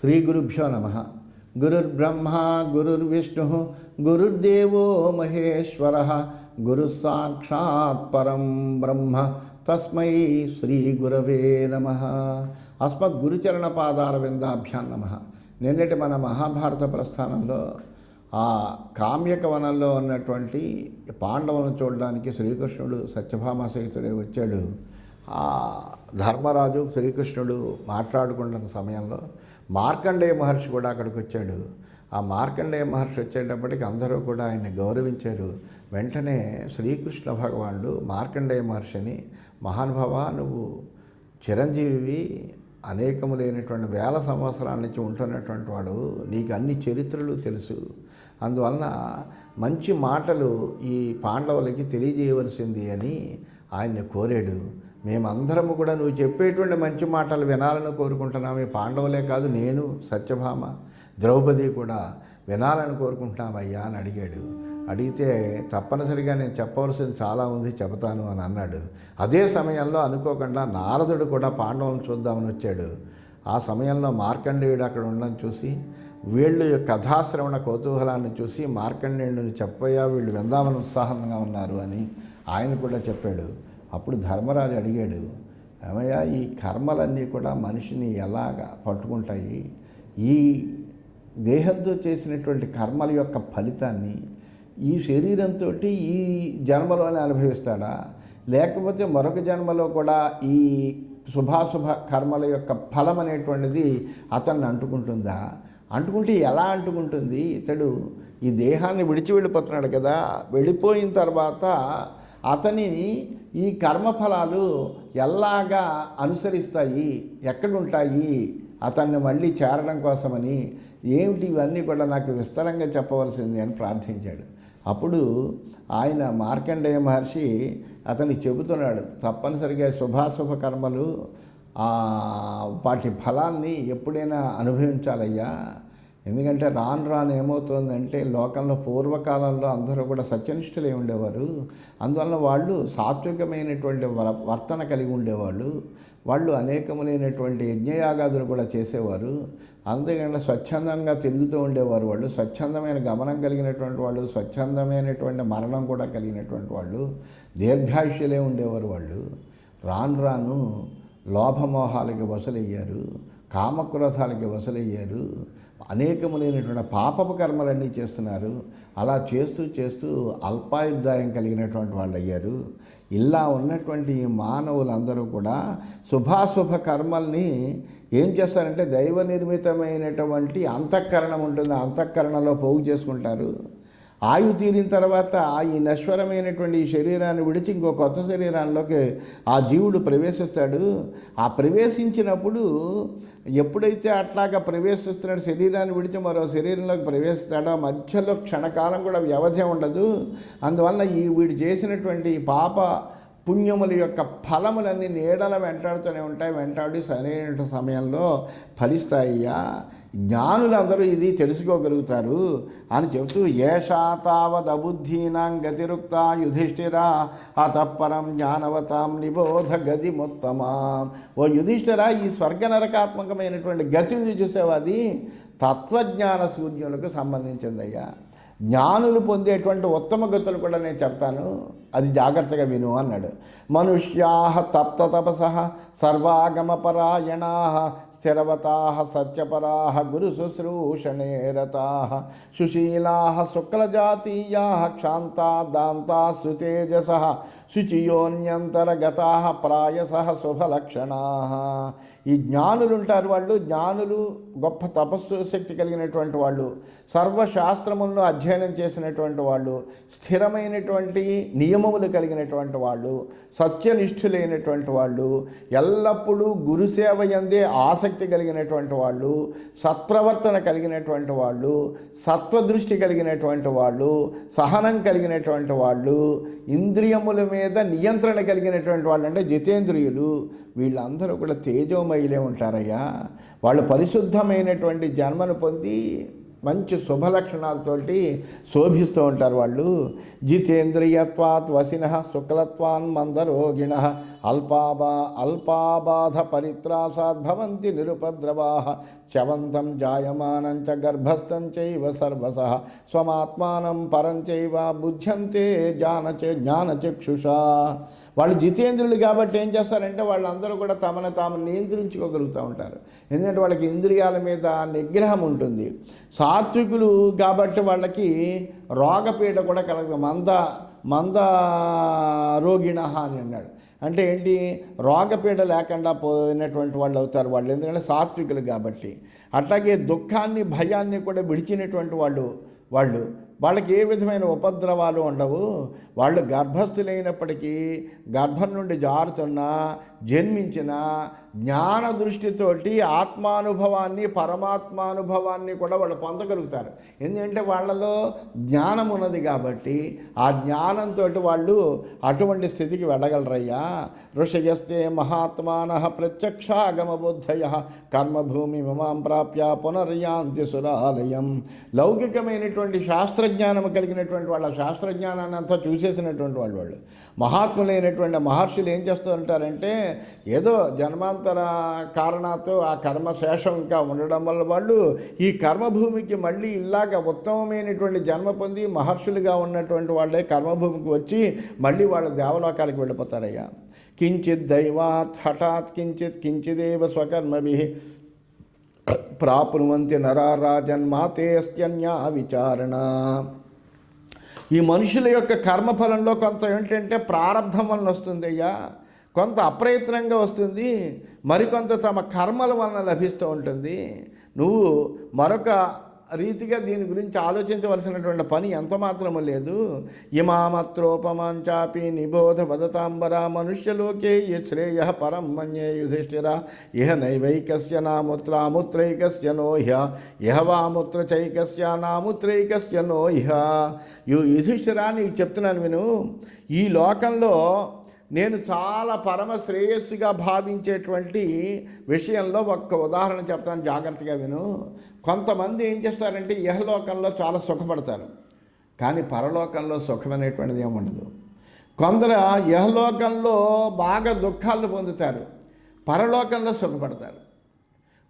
శ్రీ గురుభ్యో నమ. గురుర్బ్రహ్మ గురుర్విష్ణు గురుర్దేవో మహేశ్వర. గురు సాక్షాత్ పరం బ్రహ్మ. తస్మై శ్రీ గురవే నమ. అస్మత్ గురుచరణ పాదార విందాభ్యాం నమ. నిన్నటి మన మహాభారత ప్రస్థానంలో ఆ కామ్యక వనంలో ఉన్నటువంటి పాండవులను చూడడానికి శ్రీకృష్ణుడు సత్యభామ సహితుడే వచ్చాడు. ఆ ధర్మరాజు శ్రీకృష్ణుడు మాట్లాడుకుంటున్న సమయంలో మార్కండేయ మహర్షి కూడా అక్కడికి వచ్చాడు. ఆ మార్కండేయ మహర్షి వచ్చేటప్పటికి అందరూ కూడా ఆయన్ని గౌరవించారు. వెంటనే శ్రీకృష్ణ భగవానుడు మార్కండేయ మహర్షిని మహానుభావ నువ్వు చిరంజీవి అనేకము లేనటువంటి వేల సంవత్సరాల నుంచి ఉంటున్నటువంటి వాడు నీకు అన్ని చరిత్రలు తెలుసు. అందువలన మంచి మాటలు ఈ పాండవులకి తెలియజేయవలసింది అని ఆయన్ని కోరాడు. మేమందరము కూడా నువ్వు చెప్పేటువంటి మంచి మాటలు వినాలని కోరుకుంటున్నాము. ఈ పాండవులే కాదు నేను సత్యభామ ద్రౌపది కూడా వినాలని కోరుకుంటున్నామయ్యా అని అడిగాడు. అడిగితే తప్పనిసరిగా నేను చెప్పవలసింది చాలా ఉంది చెబుతాను అని అన్నాడు. అదే సమయంలో అనుకోకుండా నారదుడు కూడా పాండవులను చూద్దామని వచ్చాడు. ఆ సమయంలో మార్కండేయుడు అక్కడ ఉండడం చూసి వీళ్ళు కథాశ్రవణ కౌతూహలాన్ని చూసి మార్కండేయుడిని చెప్పయ్యా వీళ్ళు విందామని ఉత్సాహంగా ఉన్నారు అని ఆయన కూడా చెప్పాడు. అప్పుడు ధర్మరాజు అడిగాడు ఏమయ్యా ఈ కర్మలన్నీ కూడా మనిషిని ఎలాగా పట్టుకుంటాయి? ఈ దేహంతో చేసినటువంటి కర్మల యొక్క ఫలితాన్ని ఈ శరీరంతో ఈ జన్మలోనే అనుభవిస్తాడా? లేకపోతే మరొక జన్మలో కూడా ఈ శుభాశుభ కర్మల యొక్క ఫలం అనేటువంటిది అతన్ని అంటుకుంటుందా? అంటుకుంటే ఎలా అంటుకుంటుంది? ఇతడు ఈ దేహాన్ని విడిచి వెళ్ళిపోతున్నాడు కదా వెళ్ళిపోయిన తర్వాత అతనిని ఈ కర్మఫలాలు ఎలాగా అనుసరిస్తాయి. ఎక్కడుంటాయి? అతన్ని మళ్ళీ చేరడం కోసమని ఏమిటి ఇవన్నీ కూడా నాకు విస్తరంగా చెప్పవలసింది అని ప్రార్థించాడు. అప్పుడు ఆయన మార్కండేయ మహర్షి అతని చెబుతున్నాడు తప్పనిసరిగా శుభాశుభ కర్మలు వాటి ఫలాల్ని ఎప్పుడైనా అనుభవించాలయ్యా. ఎందుకంటే రాను రాను ఏమవుతుందంటే లోకంలో పూర్వకాలంలో అందరూ కూడా సత్యనిష్ఠులై ఉండేవారు. అందువలన వాళ్ళు సాత్వికమైనటువంటి వర వర్తన కలిగి ఉండేవాళ్ళు. వాళ్ళు అనేకములైనటువంటి యజ్ఞయాగాదులు కూడా చేసేవారు. అంతేకాకుండా స్వచ్ఛందంగా తిరుగుతూ ఉండేవారు వాళ్ళు. స్వచ్ఛందమైన గమనం కలిగినటువంటి వాళ్ళు స్వచ్ఛందమైనటువంటి మరణం కూడా కలిగినటువంటి వాళ్ళు దీర్ఘాయుష్యులే ఉండేవారు వాళ్ళు. రాను రాను లోభమోహాలకి వసలయ్యారు కామక్రోధాలకి వసలయ్యారు అనేకములైనటువంటి పాపపు కర్మలన్నీ చేస్తున్నారు. అలా చేస్తూ చేస్తూ అల్పాయుదాయం కలిగినటువంటి వాళ్ళు అయ్యారు ఇలా ఉన్నటువంటి ఈ మానవులందరూ కూడా శుభాశుభ కర్మల్ని ఏం చేస్తారంటే దైవ నిర్మితమైనటువంటి అంతఃకరణం ఉంటుంది. ఆ అంతఃకరణలో పోగు చేసుకుంటారు. ఆయు తీరిన తర్వాత ఈ నశ్వరమైనటువంటి ఈ శరీరాన్ని విడిచి ఇంకో కొత్త శరీరాల్లోకి ఆ జీవుడు ప్రవేశిస్తాడు. ఆ ప్రవేశించినప్పుడు ఎప్పుడైతే అట్లాగా ప్రవేశిస్తున్నాడు శరీరాన్ని విడిచి మరో శరీరంలోకి ప్రవేశిస్తాడో ఆ మధ్యలో క్షణకాలం కూడా వ్యవధి ఉండదు. అందువల్ల ఈ వీడు చేసినటువంటి పాప పుణ్యముల యొక్క ఫలములన్నీ నీడల వెంటాడుతూనే ఉంటాయి. వెంటాడి సరైన సమయంలో ఫలిస్తాయ్యా. జ్ఞానులందరూ ఇది తెలుసుకోగలుగుతారు. అని చెబుతూ ఏషాతావదబుద్ధీనాం గతిరుక్త యుధిష్ఠిరా అతఃపరం జ్ఞానవతాం నిబోధ గతి మొత్తమా. ఓ యుధిష్ఠిరా ఈ స్వర్గ నరకాత్మకమైనటువంటి గతి ఉంది తత్వజ్ఞాన శూన్యులకు సంబంధించిందయ్యా. జ్ఞానులు పొందేటువంటి ఉత్తమ గతులు కూడా నేను చెప్తాను. అది జాగ్రత్తగా విను అన్నాడు. మనుష్యా తప్త తపస సర్వాగమపరాయణా స్థిరవతా సత్యపరా గురు శుశ్రూషణే రతా సుశీలా శుక్లజాతీయా క్షాంతా దాంతా సుతేజస శుచియోన్యంతరగతా ప్రాయస శుభలక్షణా. ఈ జ్ఞానులు ఉంటారు వాళ్ళు. జ్ఞానులు గొప్ప తపస్సు శక్తి కలిగినటువంటి వాళ్ళు. సర్వశాస్త్రములను అధ్యయనం చేసినటువంటి వాళ్ళు. స్థిరమైనటువంటి నియమములు కలిగినటువంటి వాళ్ళు. సత్యనిష్ఠులైనటువంటి వాళ్ళు. ఎల్లప్పుడూ గురుసేవ ఎందే ఆసక్తి కలిగినటువంటి వాళ్ళు. సత్ప్రవర్తన కలిగినటువంటి వాళ్ళు. సత్వదృష్టి కలిగినటువంటి వాళ్ళు. సహనం కలిగినటువంటి వాళ్ళు. ఇంద్రియముల మీద నియంత్రణ కలిగినటువంటి వాళ్ళు అంటే జితేంద్రియులు. వీళ్ళందరూ కూడా తేజోమయులే ఉంటారయ్యా. వాళ్ళు పరిశుద్ధమైనటువంటి జన్మను పొంది మంచి శుభలక్షణాలతోటి శోభిస్తూ ఉంటారు వాళ్ళు. జితేంద్రియత్వాత్ వసిన శుక్లత్వాన్ మందరోగిణ అల్పాబా అల్పాబాధ పరిత్రాసాద్ భవంతి శవంతం చవంతం జాయమానం చ గర్భస్థం చైవ సర్వస స్వమాత్మానం పరం చైవ బుద్ధ్యంతే జ్ఞానచ జ్ఞానచక్షుషా. వాళ్ళు జితేంద్రులు కాబట్టి ఏం చేస్తారంటే వాళ్ళందరూ కూడా తమను తాము నియంత్రించుకోగలుగుతూ ఉంటారు. ఎందుకంటే వాళ్ళకి ఇంద్రియాల మీద నిగ్రహం ఉంటుంది. సాత్వికులు కాబట్టి వాళ్ళకి రోగపీడ కూడా కలగదు. మంద మంద రోగిణ అని అన్నాడు. అంటే ఏంటి? రోగపీడ లేకుండా పోయినటువంటి వాళ్ళు అవుతారు వాళ్ళు. ఎందుకంటే సాత్వికులు కాబట్టి. అట్లాగే దుఃఖాన్ని భయాన్ని కూడా విడిచినటువంటి వాళ్ళు వాళ్ళు. వాళ్ళకి ఏ విధమైన ఉపద్రవాలు ఉండవు. వాళ్ళు గర్భస్థులైనప్పటికీ గర్భం నుండి జారుతున్న జన్మించిన జ్ఞాన దృష్టితోటి ఆత్మానుభవాన్ని పరమాత్మానుభవాన్ని కూడా వాళ్ళు పొందగలుగుతారు. ఎందుకంటే వాళ్ళలో జ్ఞానం ఉన్నది కాబట్టి ఆ జ్ఞానంతో వాళ్ళు అటువంటి స్థితికి వెళ్ళగలరయ్యా. ఋషయస్తే మహాత్మాన ప్రత్యక్షాగమబుద్ధయ కర్మభూమి మమాం ప్రాప్య పునర్యాంతి సురాలయం. లౌకికమైనటువంటి శాస్త్రజ్ఞానం కలిగినటువంటి వాళ్ళ శాస్త్రజ్ఞానాన్ని అంతా చూసేసినటువంటి వాళ్ళు వాళ్ళు. మహాత్ములైనటువంటి మహర్షులు ఏం చేస్తూ ఉంటారంటే ఏదో జన్మాంతర కారణాతో ఆ కర్మ శేషం ఇంకా ఉండడం వల్ల వాళ్ళు ఈ కర్మభూమికి మళ్ళీ ఇలాగ ఉత్తమమైనటువంటి జన్మ పొంది మహర్షులుగా ఉన్నటువంటి వాళ్ళే కర్మభూమికి వచ్చి మళ్ళీ వాళ్ళ దేవలోకాలకు వెళ్ళిపోతారయ్యా. కించిత్ దైవాత్ హఠాత్ కించిత్ కించిదేవ స్వకర్మభి ప్రాప్నువంతి నరారాజన్మాతేస్త్యన్యా విచారణ. ఈ మనుషుల యొక్క కర్మఫలంలో కొంత ఏంటంటే ప్రారంధం వలన వస్తుంది అయ్యా కొంత అప్రయత్నంగా వస్తుంది మరికొంత తమ కర్మల వలన లభిస్తూ ఉంటుంది. నువ్వు మరొక రీతిగా దీని గురించి ఆలోచించవలసినటువంటి పని ఎంత మాత్రము లేదు. ఇమామత్రోపమాంచాపి నిబోధ వదతాంబర మనుష్యలోకే ఈ శ్రేయ పరం మన్యే యుధిష్ఠిర. ఇహ నైవైకస్య నాముత్రాముత్రైకస్య నో ఇహ. ఇహ వాముత్ర చైకస్య నాముత్రైకస్య నోహ్య యు యుధిష్ఠిరా నీకు చెప్తున్నాను విను. ఈ లోకంలో నేను చాలా పరమ శ్రేయస్సుగా భావించేటువంటి విషయంలో ఒక్క ఉదాహరణ చెప్తాను జాగ్రత్తగా విను. కొంతమంది ఏం చేస్తారంటే యహలోకంలో చాలా సుఖపడతారు. కానీ పరలోకంలో సుఖం అనేటువంటిది కొందరు యహలోకంలో బాగా దుఃఖాలు పొందుతారు. పరలోకంలో సుఖపడతారు.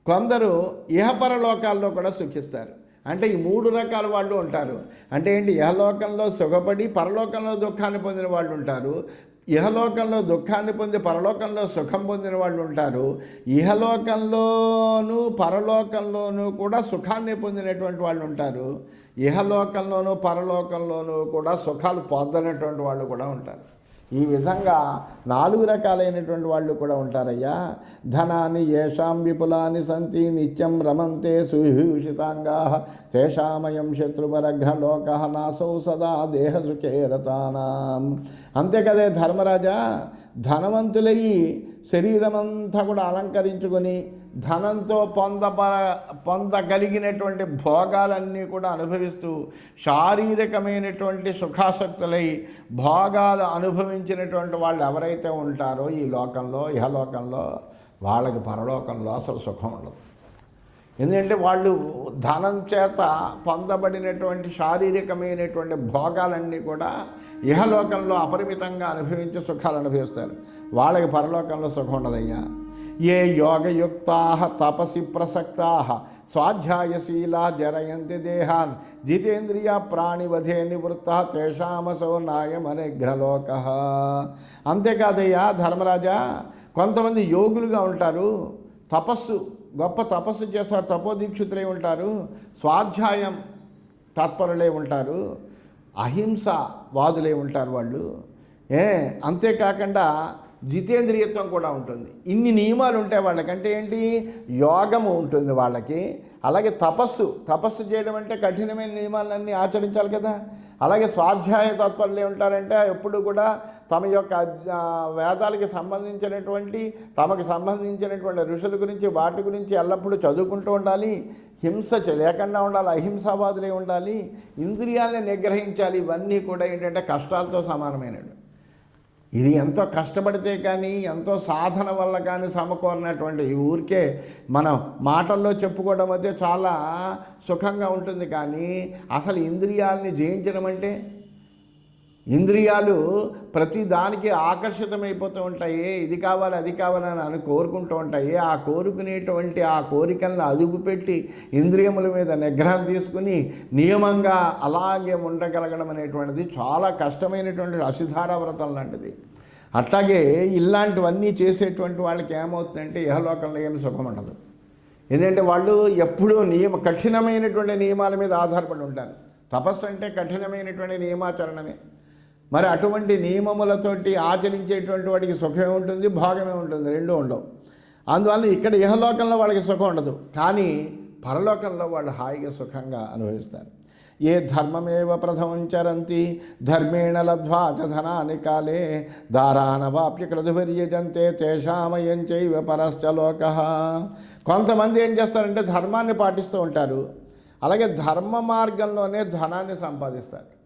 కొందరు ఇహపరలోకాల్లో కూడా సుఖిస్తారు. అంటే ఈ మూడు రకాల వాళ్ళు ఉంటారు. అంటే ఏంటి? యహలోకంలో సుఖపడి పరలోకంలో దుఃఖాన్ని పొందిన వాళ్ళు ఉంటారు. ఇహలోకంలో దుఃఖాన్ని పొంది పరలోకంలో సుఖం పొందిన వాళ్ళు ఉంటారు. ఇహలోకంలోనూ పరలోకంలోనూ కూడా సుఖాన్ని పొందినటువంటి వాళ్ళు ఉంటారు. ఇహలోకంలోనూ పరలోకంలోనూ కూడా సుఖాలు పొందనటువంటి వాళ్ళు కూడా ఉంటారు. ఈ విధంగా నాలుగు రకాలైనటువంటి వాళ్ళు కూడా ఉంటారయ్యా. ధనాన్ని ఏషాం విపులాని సంతి నిత్యం రమంతే సువిభూషితాంగా. తేషామయం శత్రుపరఘ్నలోక నాసౌ సదా దేహసుచేరతానాం అంతే కదే ధర్మరాజా ధనవంతులయ్యి శరీరమంతా కూడా అలంకరించుకొని ధనంతో పొందప పొందగలిగినటువంటి భోగాలన్నీ కూడా అనుభవిస్తూ శారీరకమైనటువంటి సుఖాసక్తులై భోగాలు అనుభవించినటువంటి వాళ్ళు ఎవరైతే ఉంటారో ఈ లోకంలో ఇహలోకంలో వాళ్ళకి పరలోకంలో అసలు సుఖం ఉండదు. ఎందుకంటే వాళ్ళు ధనం చేత పొందబడినటువంటి శారీరకమైనటువంటి భోగాలన్నీ కూడా ఇహలోకంలో అపరిమితంగా అనుభవించి సుఖాలు అనుభవిస్తారు. వాళ్ళకి పరలోకంలో సుఖం ఉండదయ్యా. ఏ యోగయుక్తా తపసి ప్రసక్తా. స్వాధ్యాయశీలా జరయంతి దేహాన్. జితేంద్రియ ప్రాణివధే నివృత్త తేషామసో నాయమనిగ్రలోక అంతేకాదయ్యా ధర్మరాజా కొంతమంది యోగులుగా ఉంటారు తపస్సు గొప్ప తపస్సు చేస్తారు తపోదీక్షితులై ఉంటారు స్వాధ్యాయం తత్పరులై ఉంటారు అహింస వాదులై ఉంటారు వాళ్ళు. ఏ అంతేకాకుండా జితేంద్రియత్వం కూడా ఉంటుంది. ఇన్ని నియమాలు ఉంటాయి వాళ్ళకంటే ఏంటి? యోగము ఉంటుంది వాళ్ళకి. అలాగే తపస్సు. తపస్సు చేయడం అంటే కఠినమైన నియమాలన్నీ ఆచరించాలి కదా. అలాగే స్వాధ్యాయ తత్పరులే ఉంటారంటే ఎప్పుడు కూడా తమ యొక్క వేదాలకి సంబంధించినటువంటి తమకు సంబంధించినటువంటి ఋషుల గురించి వాటి గురించి ఎల్లప్పుడూ చదువుకుంటూ ఉండాలి. హింస లేకుండా ఉండాలి. అహింసావాదులే ఉండాలి. ఇంద్రియాలని నిగ్రహించాలి. ఇవన్నీ కూడా ఏంటంటే కష్టాలతో సమానమైనవి. ఇది ఎంతో కష్టపడితే కానీ ఎంతో సాధన వల్ల కానీ సమకూరినటువంటి ఈ ఊరికే మనం మాటల్లో చెప్పుకోవడం అయితే చాలా సుఖంగా ఉంటుంది. కానీ అసలు ఇంద్రియాలని జయించడం అంటే ఇంద్రియాలు ప్రతి దానికి ఆకర్షితమైపోతూ ఉంటాయి. ఇది కావాలి అది కావాలని అని కోరుకుంటూ ఉంటాయి. ఆ కోరుకునేటువంటి ఆ కోరికలను అదుపు పెట్టి ఇంద్రియముల మీద నిగ్రహం తీసుకుని నియమంగా అలాగే ఉండగలగడం అనేటువంటిది చాలా కష్టమైనటువంటి అసిధార వ్రతం లాంటిది. అట్లాగే ఇలాంటివన్నీ చేసేటువంటి వాళ్ళకి ఏమవుతుందంటే ఇహలోకంలో ఏమి సుఖం ఉండదు. ఎందుకంటే వాళ్ళు ఎప్పుడూ నియమ కఠినమైనటువంటి నియమాల మీద ఆధారపడి ఉంటారు. తపస్సు అంటే కఠినమైనటువంటి నియమాచరణమే. మరి అటువంటి నియమములతోటి ఆచరించేటువంటి వాడికి సుఖమే ఉంటుంది భాగమే ఉంటుంది రెండూ ఉండవు. అందువల్ల ఇక్కడ ఇహలోకంలో వాళ్ళకి సుఖం ఉండదు. కానీ పరలోకంలో వాళ్ళు హాయిగా సుఖంగా అనుభవిస్తారు. ఏ ధర్మమేవ ప్రథమం చరంతి ధర్మేణ లబ్ధ్వా ధనాని కాలే దారానవాప్య క్రతుభిర్యజంతే తేషామయం చైవ పరశ్చ లోక. కొంతమంది ఏం చేస్తారంటే ధర్మాన్ని పాటిస్తూ ఉంటారు. అలాగే ధర్మ మార్గంలోనే ధనాన్ని సంపాదిస్తారు.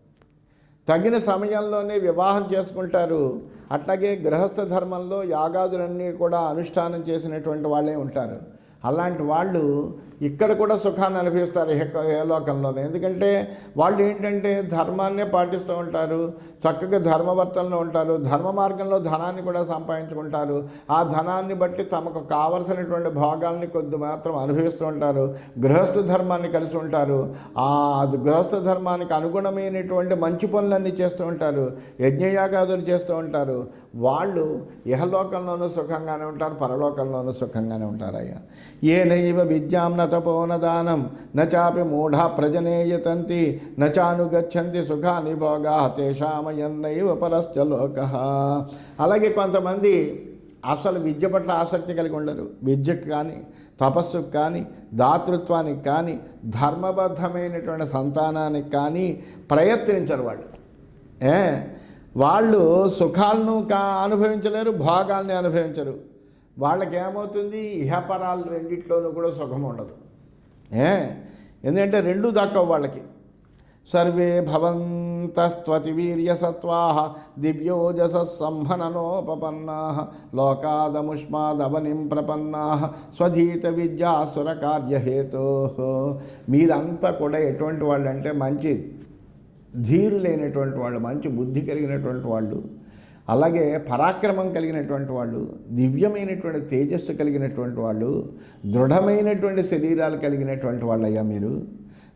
తగిన సమయంలోనే వివాహం చేసుకుంటారు. అట్లాగే గృహస్థ ధర్మంలో యాగాదులన్నీ కూడా అనుష్ఠానం చేసినటువంటి వాళ్ళే ఉంటారు. అలాంటి వాళ్ళు ఇక్కడ కూడా సుఖాన్ని అనుభవిస్తారు ఏ- లోకంలోనే. ఎందుకంటే వాళ్ళు ఏంటంటే ధర్మాన్నే పాటిస్తూ ఉంటారు చక్కగా ధర్మవర్తనలో ఉంటారు ధర్మ మార్గంలో ధనాన్ని కూడా సంపాదించుకుంటారు. ఆ ధనాన్ని బట్టి తమకు కావలసినటువంటి భోగాల్ని కొద్ది మాత్రం అనుభవిస్తూ ఉంటారు గృహస్థ ధర్మాన్ని కలిసి ఉంటారు. ఆ గృహస్థ ధర్మానికి అనుగుణమైనటువంటి మంచి పనులన్నీ చేస్తూ ఉంటారు యజ్ఞయాగాదులు చేస్తూ ఉంటారు. వాళ్ళు ఇహలోకంలోనూ సుఖంగానే ఉంటారు పరలోకంలోనూ సుఖంగానే ఉంటారు అయ్యా ఏ నైవ విద్యాంన తపోనదానం నచాపి మూఢా ప్రజనేయతంతి నచానుగచ్చంతి సుఖాని భోగా తేషామయన్నైవ పరశ్చ లోక అలాగే కొంతమంది అసలు విద్య పట్ల ఆసక్తి కలిగి ఉండరు విద్యకు కానీ తపస్సుకు కానీ దాతృత్వానికి కానీ ధర్మబద్ధమైనటువంటి సంతానానికి కానీ ప్రయత్నించరు వాళ్ళు ఏ వాళ్ళు సుఖాలను కా అనుభవించలేరు భోగాల్ని అనుభవించరు వాళ్ళకి ఏమవుతుంది ఇహపరాలు రెండిట్లోనూ కూడా సుఖం ఉండదు ఏ? ఎందుకంటే రెండు దక్కవు వాళ్ళకి. సర్వే భవంతస్త్వతి వీర్యసత్వా దివ్యోజస సంహననోపన్నా లోకాదముష్మాదవనిం ప్రపన్నా స్వధీత విద్యా సురకార్యహేతో మీరంతా కూడా ఎటువంటి వాళ్ళు అంటే మంచి ధీరులైనటువంటి వాళ్ళు మంచి బుద్ధి కలిగినటువంటి వాళ్ళు. అలాగే పరాక్రమం కలిగినటువంటి వాళ్ళు దివ్యమైనటువంటి తేజస్సు కలిగినటువంటి వాళ్ళు దృఢమైనటువంటి శరీరాలు కలిగినటువంటి వాళ్ళయ్యా మీరు.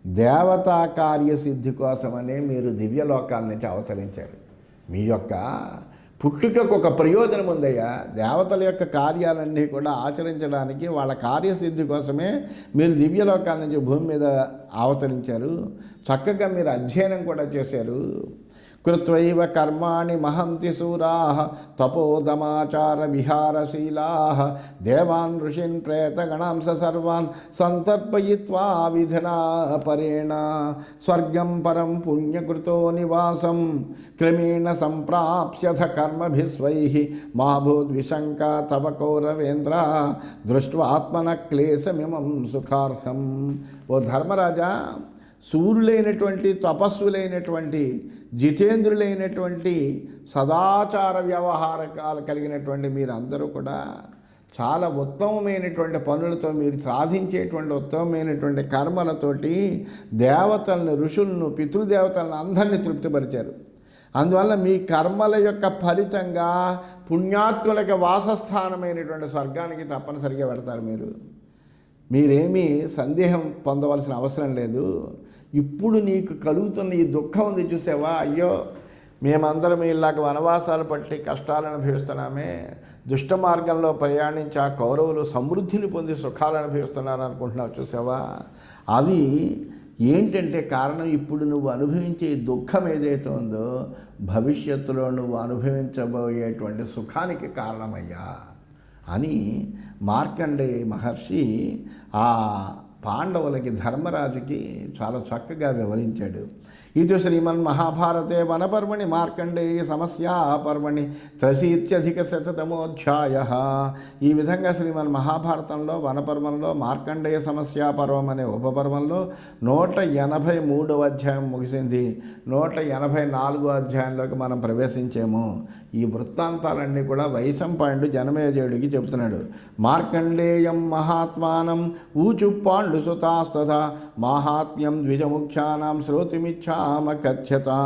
దేవతా కార్యసిద్ధి కోసమనే మీరు దివ్యలోకాల నుంచి అవతరించారు. మీ యొక్క పుట్టుకకు ఒక ప్రయోజనం ఉందయ్యా. దేవతల యొక్క కార్యాలన్నీ కూడా ఆచరించడానికి వాళ్ళ కార్యసిద్ధి కోసమే మీరు దివ్యలోకాల నుంచి భూమి మీద అవతరించారు. చక్కగా మీరు అధ్యయనం కూడా చేశారు. कृत्वैव कर्मा महंति सूराः तपोदमाचारविहारशीलाः देवान् ऋषि प्रेतगण स सर्वान् सन्तर्पयित्वा विधिना परेण। स्वर्ग परम पुण्यकृत निवास क्रमेण संप्राप्यथ कर्म भी मा भूद्विशङ्का तव कौरवेन्द्र दृष्ट्वात्मनः क्लेशमीम सुखार्हं वो धर्मराजा సూర్యులైనటువంటి తపస్సులైనటువంటి జితేంద్రులైనటువంటి సదాచార వ్యవహారకాలు కలిగినటువంటి మీరందరూ కూడా చాలా ఉత్తమమైనటువంటి పనులతో మీరు సాధించేటువంటి ఉత్తమమైనటువంటి కర్మలతోటి దేవతలను ఋషులను పితృదేవతలను అందరినీ తృప్తిపరిచారు. అందువల్ల మీ కర్మల యొక్క ఫలితంగా పుణ్యాత్ములకి వాసస్థానమైనటువంటి స్వర్గానికి తప్పనిసరిగా వెళతారు మీరు. మీరేమీ సందేహం పొందవలసిన అవసరం లేదు. ఇప్పుడు నీకు కలుగుతున్న ఈ దుఃఖం ఉంది చూసావా? అయ్యో మేమందరం ఇలాగ వనవాసాలు పట్టి కష్టాలను అనుభవిస్తున్నామే. దుష్ట మార్గంలో ప్రయాణించి ఆ కౌరవులు సమృద్ధిని పొంది సుఖాలు అనుభవిస్తున్నారు అనుకుంటున్నావు చూసావా? అవి ఏంటంటే కారణం? ఇప్పుడు నువ్వు అనుభవించే ఈ దుఃఖం ఏదైతే ఉందో భవిష్యత్తులో నువ్వు అనుభవించబోయేటువంటి సుఖానికి కారణమయ్యా అని మార్కండే మహర్షి ఆ పాండవులకి ధర్మరాజుకి చాలా చక్కగా వివరించాడు. ఇది శ్రీమన్మహాభారతే వనపర్వణి మార్కండేయ సమస్యా పర్వణి త్రశీత్యధిక శతమోధ్యాయ ఈ విధంగా శ్రీమన్ మహాభారతంలో వనపర్వంలో మార్కండేయ సమస్యా పర్వం అనే ఉపపర్వంలో నూట ఎనభై మూడవ అధ్యాయం ముగిసింది. నూట ఎనభై నాలుగో అధ్యాయంలోకి మనం ప్రవేశించాము. ఈ వృత్తాంతాలన్నీ కూడా వైశంపాయుడు జనమేజయుడికి చెబుతున్నాడు. మార్కండేయం మహాత్మానం ఊచు పాండు సుతాస్తథ మాహాత్మ్యం ద్విజముఖ్యానం శ్రోతిమిచ్చామ कथ्यता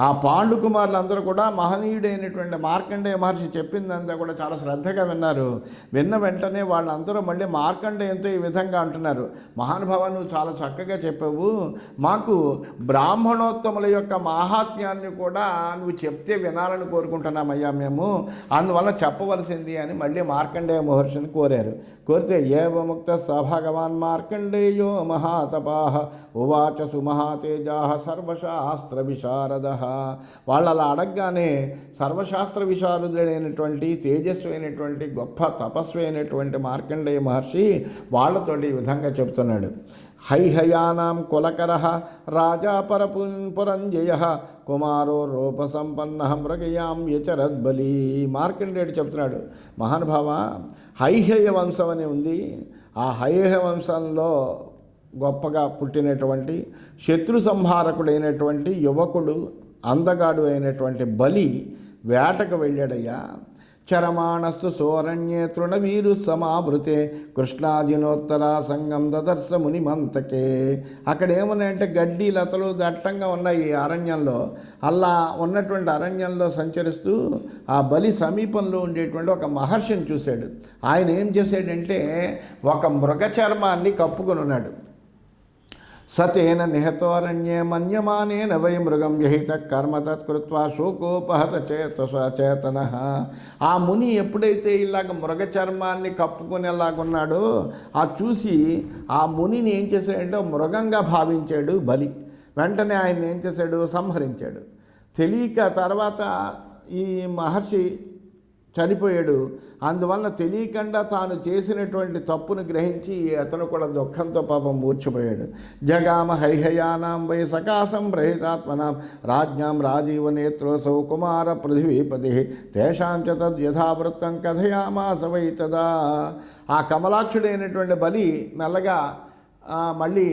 ఆ పాండు కుమారులందరూ కూడా మహనీయుడైనటువంటి మార్కండేయ మహర్షి చెప్పిందంతా కూడా చాలా శ్రద్ధగా విన్నారు. విన్న వెంటనే వాళ్ళందరూ మళ్ళీ మార్కండేయంతో ఈ విధంగా అంటున్నారు. మహానుభావ నువ్వు చాలా చక్కగా చెప్పావు. మాకు బ్రాహ్మణోత్తముల యొక్క మాహాత్మ్యాన్ని కూడా నువ్వు చెప్తే వినాలని కోరుకుంటున్నామయ్యా మేము. అందువల్ల చెప్పవలసింది అని మళ్ళీ మార్కండేయ మహర్షిని కోరారు. కోరితే ఏవముక్త సభగవాన్ మార్కండేయో మహాతపాహ ఉవాచ సుమహాతేజా సర్వశాస్త్ర విశారద వాళ్ళు అలా అడగగానే సర్వశాస్త్ర విశారదుడైనటువంటి తేజస్వి అయినటువంటి గొప్ప తపస్వి అయినటువంటి మార్కండేయ మహర్షి వాళ్ళతోటి ఈ విధంగా చెప్తున్నాడు హైహయానాం కులకర రాజా పరపు పురంజయ కుమారో రూపసంపన్న మృగయాం యచరద్బలి. మార్కండేయుడు చెప్తున్నాడు మహానుభావ హైహయ వంశం అని ఉంది. ఆ హైహయ వంశంలో గొప్పగా పుట్టినటువంటి శత్రు సంహారకుడైనటువంటి యువకుడు అందగాడు అయినటువంటి బలి వేటకు వెళ్ళాడయ్యా. చరమాణస్తు సోరణ్యే తృణవీరు సమాభృతే కృష్ణాదినోత్తరా సంగం దదర్శ మునిమంతకే అక్కడ ఏమున్నాయంటే గడ్డి లతలు దట్టంగా ఉన్నాయి ఈ అరణ్యంలో. అలా ఉన్నటువంటి అరణ్యంలో సంచరిస్తూ ఆ బలి సమీపంలో ఉండేటువంటి ఒక మహర్షిని చూశాడు. ఆయన ఏం చేశాడంటే ఒక మృగ చర్మాన్ని కప్పుకొని ఉన్నాడు. సతేన నిహతోరణ్యే మన్యమానేన వై మృగం యహిత కర్మ తత్కృత్వా శోకోపహత చేతస చేతన. ఆ ముని ఎప్పుడైతే ఇలాగ మృగ చర్మాన్ని కప్పుకునేలాగున్నాడో ఆ చూసి ఆ మునిని ఏం చేశాడంటే మృగంగా భావించాడు బలి. వెంటనే ఆయన ఏం చేశాడు? సంహరించాడు. తెలియక తర్వాత ఈ మహర్షి చనిపోయాడు. అందువలన తెలియకుండా తాను చేసినటువంటి తప్పును గ్రహించి అతను కూడా దుఃఖంతో పాపం మూర్చిపోయాడు జగామ హరిహయానాం వై సకాశం రహితాత్మనాం రాజ్ఞాం రాజీవ నేత్రోసౌ కుమార పృథివీపతి తేషాం చ తద్ కథయామాస వై తదా. ఆ కమలాక్షుడైనటువంటి బలి మెల్లగా మళ్ళీ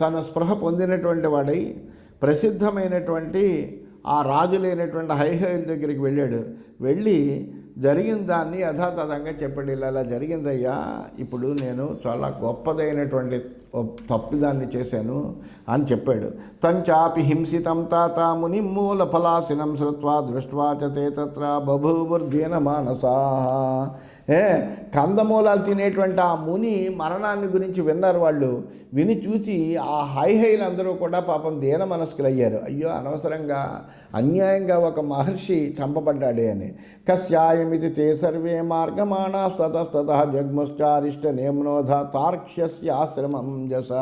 తన స్పృహ పొందినటువంటి వాడై ప్రసిద్ధమైనటువంటి ఆ రాజు లేనటువంటి హైహైల దగ్గరికి వెళ్ళాడు. వెళ్ళి జరిగిన దాన్ని యథాతథంగా చెప్పండి ఇలా ఇలా జరిగిందయ్యా ఇప్పుడు నేను చాలా గొప్పదైనటువంటి తప్పిదాన్ని చేశాను అని చెప్పాడు. తంచాపి హింసితం తాతాముని మూల ఫలాసినం శ్రుత్వా దృష్ట్వా చ తే తత్ర మానసా. ఏ కందమూలాలు తినేటువంటి ఆ ముని మరణాన్ని గురించి విన్నారు వాళ్ళు. విని చూసి ఆ హై హైలందరూ కూడా పాపం దీన మనస్కులయ్యారు. అయ్యో అనవసరంగా అన్యాయంగా ఒక మహర్షి చంపబడ్డాడే అని. కస్యాయమితి తే సర్వే మార్గమాణా సతస్తత జగ్ముశ్చారిష్ట నేమ్నోధ తార్క్ష్యస్య ఆశ్రమం. జస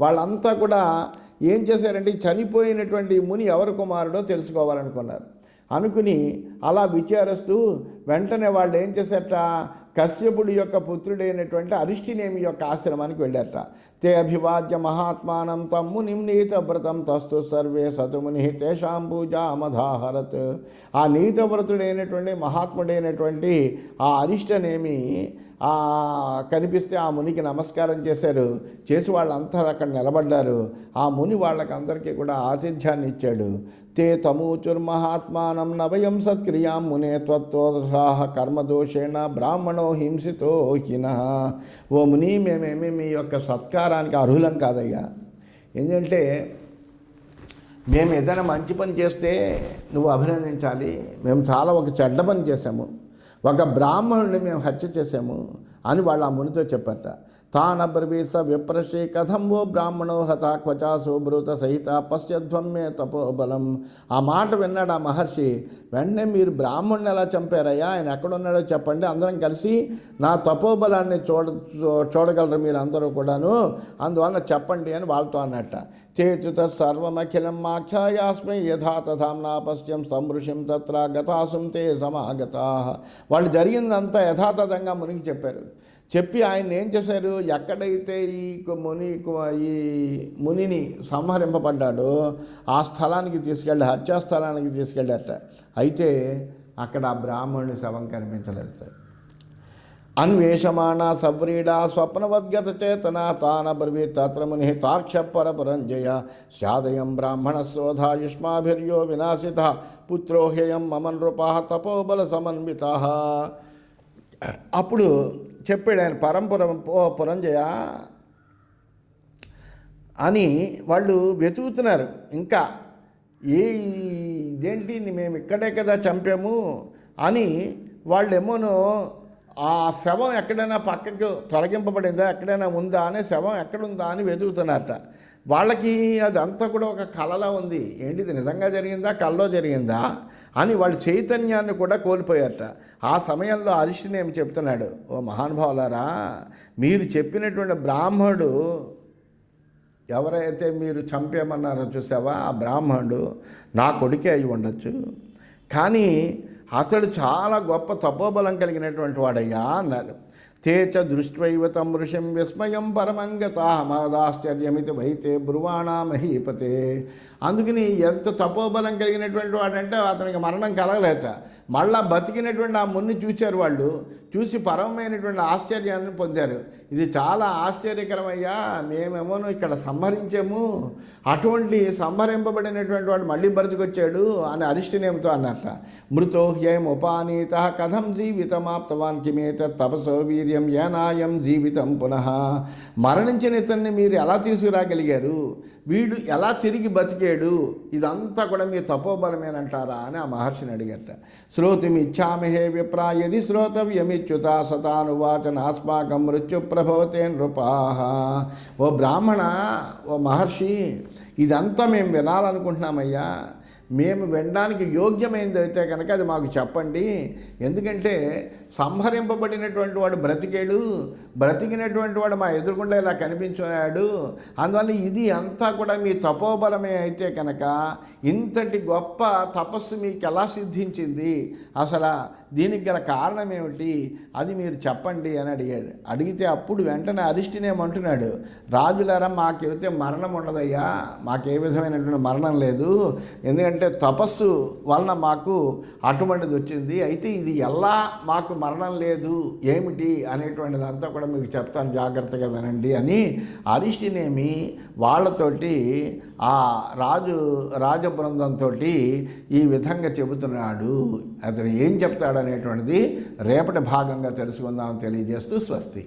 వాళ్ళంతా కూడా ఏం చేశారంటే చనిపోయినటువంటి ముని ఎవరి కుమారుడో తెలుసుకోవాలనుకున్నారు. అనుకుని అలా విచారిస్తూ వెంటనే వాళ్ళు ఏం చేశారట? కశ్యపుడి యొక్క పుత్రుడైనటువంటి అరిష్టినేమి యొక్క ఆశ్రమానికి వెళ్ళారట. తే అభివాద్య మహాత్మానం తమ్ము నిమ్నీత వ్రతం తస్తు సర్వే సతుముని తేషాం పూజామధాహరత్ ఆ నీత వ్రతుడైనటువంటి మహాత్ముడైనటువంటి ఆ అరిష్టనేమి ఆ కనిపిస్తే ఆ మునికి నమస్కారం చేశారు. చేసి వాళ్ళంతా అక్కడ నిలబడ్డారు. ఆ ముని వాళ్ళకందరికీ కూడా ఆతిథ్యాన్ని ఇచ్చాడు. తే తమూచుర్మహాత్మానం నవయం సత్క్రియాం మునే త్వత్వోత్సాహ కర్మదోషేణ బ్రాహ్మణో హింసితో హిన ఓ ముని మేమేమి మీ యొక్క సత్కారానికి అర్హులం కాదయ్యా। ఎందుకంటే మేము ఏదైనా మంచి పని చేస్తే నువ్వు అభినందించాలి మేము చాలా ఒక చెడ్డ పని చేసాము ఒక బ్రాహ్మణుడిని మేము హత్య చేసాము అని వాళ్ళు ఆ మునితో చెప్పారట। తానబ్రవీస విప్రశ్రీ కథం ఓ బ్రాహ్మణో హత క్వచా శోభృత సహిత పశ్చధ్వం తపోబలం. ఆ మాట విన్నాడు ఆ మహర్షి? వెంటనే మీరు బ్రాహ్మణ్ణి ఎలా చంపారయ్యా? ఆయన ఎక్కడున్నాడో చెప్పండి. అందరం కలిసి నా తపోబలాన్ని చూడ చూ- చూడగలరు మీరు అందరూ కూడాను. అందువలన చెప్పండి అని వాళ్ళతో అన్నట్ట. చేతుత సర్వమఖిలం ఆఖ్యాయాస్మై యథా తథాంనా పశ్యం సంఋషిం తత్ర గతాసుం తే సమాగతా. వాళ్ళు జరిగిందంతా యథాతథంగా మునిగి చెప్పారు. చెప్పి ఆయన ఏం చేశారు? ఎక్కడైతే ఈ కు- ముని ఈ మునిని సంహరింపబడ్డాడో ఆ స్థలానికి తీసుకెళ్ళి హత్యా స్థలానికి తీసుకెళ్ళారట. అయితే అక్కడ ఆ బ్రాహ్మణుని శవం కనిపించలేదు అన్వేషమాణ సవ్రీడా స్వప్నవద్గత చేతన తానబ్రవీత్ తత్ర ముని తార్క్షపర పురంజయ శాదయం బ్రాహ్మణ శోధాయుష్మాభిర్యో వినాశిత పుత్రో హ్యయం మమ నృపా తపోబల సమన్విత అప్పుడు చెప్పాడు ఆయన పరంపురం పురంజయ అని వాళ్ళు వెతుకుతున్నారు. ఇంకా ఏ ఇదేంటి మేము ఇక్కడే కదా చంపాము అని వాళ్ళేమోనో ఆ శవం ఎక్కడైనా పక్కకు తొలగింపబడిందా ఎక్కడైనా ఉందా అనే శవం ఎక్కడుందా అని వెతుకుతున్నారట. వాళ్ళకి అదంతా కూడా ఒక కళలా ఉంది. ఏంటిది? నిజంగా జరిగిందా? కల్లో జరిగిందా? అని వాళ్ళు చైతన్యాన్ని కూడా కోల్పోయారట. ఆ సమయంలో అరిష్టిని ఏమి చెప్తున్నాడు? ఓ మహానుభావులారా మీరు చెప్పినటువంటి బ్రాహ్మణుడు ఎవరైతే మీరు చంపేమన్నారో చూసావా? ఆ బ్రాహ్మణుడు నా కొడుకే అయి ఉండొచ్చు. కానీ అతడు చాలా గొప్ప తపోబలం కలిగినటువంటి వాడయ్యా అన్నాడు. తేచ దృష్ట్వైవ తం ఋషిం విస్మయం పరమంగతామాదాశ్చర్యమితి వైతే బ్రువాణా మహీపతే అందుకని ఎంత తపోబలం కలిగినటువంటి వాడంటే అతనికి మరణం కలగలేట. మళ్ళా బతికినటువంటి ఆ మున్ని చూశారు వాళ్ళు. చూసి పరమమైనటువంటి ఆశ్చర్యాన్ని పొందారు. ఇది చాలా ఆశ్చర్యకరమయ్యా మేమేమోను ఇక్కడ సంహరించాము. అటువంటి సంహరింపబడినటువంటి వాడు మళ్ళీ బ్రతికొచ్చాడు అని అరిష్టనేమితో అన్నట్ట మృతో హ్యేం ఉపానీత కథం జీవితమాప్తవాన్ కిమేత తపసో వీర్యం ఏనాయం జీవితం పునః. మరణించిన ఇతన్ని మీరు ఎలా తీసుకురాగలిగారు? వీడు ఎలా తిరిగి బతికాడు? ఇదంతా కూడా మీ తపోబలమేనంటారా అని ఆ మహర్షిని అడిగట. శ్రోతిమిచ్చామహే విప్రాయది శ్రోతవ్యమిచ్యుత సతానువాచ నాస్మాకం మృత్యు ప్రభవతే నృపాహ ఓ బ్రాహ్మణ ఓ మహర్షి ఇదంతా మేము వినాలనుకుంటున్నామయ్యా. మేము వినడానికి యోగ్యమైనది అయితే కనుక అది మాకు చెప్పండి. ఎందుకంటే సంహరింపబడినటువంటి వాడు బ్రతికేడు బ్రతికినటువంటి వాడు మా ఎదురుగుండా ఇలా కనిపించున్నాడు. అందువల్ల ఇది అంతా కూడా మీ తపోబలమే అయితే కనుక ఇంతటి గొప్ప తపస్సు మీకు ఎలా సిద్ధించింది? అసలు దీనికి గల కారణం ఏమిటి? అది మీరు చెప్పండి అని అడిగాడు. అడిగితే అప్పుడు వెంటనే అరిష్టినేమంటున్నాడు రాజులారా మాకైతే మరణం ఉండదయ్యా? మాకే విధమైనటువంటి మరణం లేదు. ఎందుకంటే తపస్సు వలన మాకు అటువంటిది వచ్చింది. అయితే ఇది ఎలా మాకు మరణం లేదు ఏమిటి అనేటువంటిది అంతా కూడా మీకు చెప్తాను జాగ్రత్తగా వినండి అని అరిష్టినేమి వాళ్ళతోటి ఆ రాజు రాజ బృందంతో ఈ విధంగా చెబుతున్నాడు. అతను ఏం చెప్తాడు అనేటువంటిది రేపటి భాగంగా తెలుసుకుందామని తెలియజేస్తూ స్వస్తి.